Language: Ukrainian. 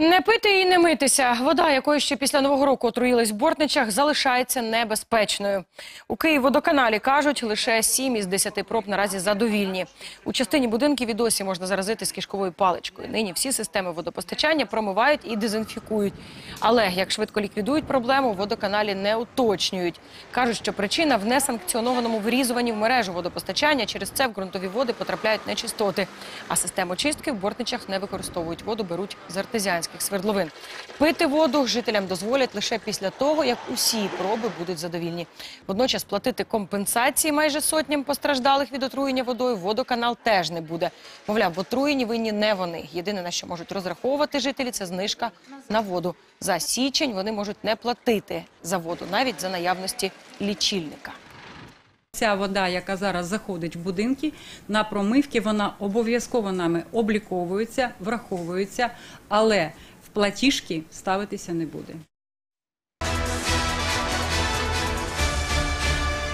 Не пити і не митися. Вода, якою ще після Нового року отруїлись в Бортничах, залишається небезпечною. У Київводоканалі кажуть, лише 7 із 10 проб наразі задовільні. У частині будинків і досі можна заразитись кишковою паличкою. Нині всі системи водопостачання промивають і дезінфікують. Але як швидко ліквідують проблему, водоканалі не уточнюють. Кажуть, що причина в несанкціонованому вирізуванні в мережу водопостачання. Через це в ґрунтові води потрапляють нечистоти. А систему чистки в Бортничах не використовують. Воду беруть з артезіанських свердловин. Пити воду жителям дозволять лише після того, як усі проби будуть задовільні. Водночас платити компенсації майже сотням постраждалих від отруєння водою водоканал теж не буде. Мовляв, в отруєнні винні не вони. Єдине, на що можуть розраховувати жителі, це знижка на воду. За січень вони можуть не платити за воду, навіть за наявності лічильника. Ця вода, яка зараз заходить в будинки на промивки, вона обов'язково нами обліковується, враховується, але в платіжки ставитися не буде.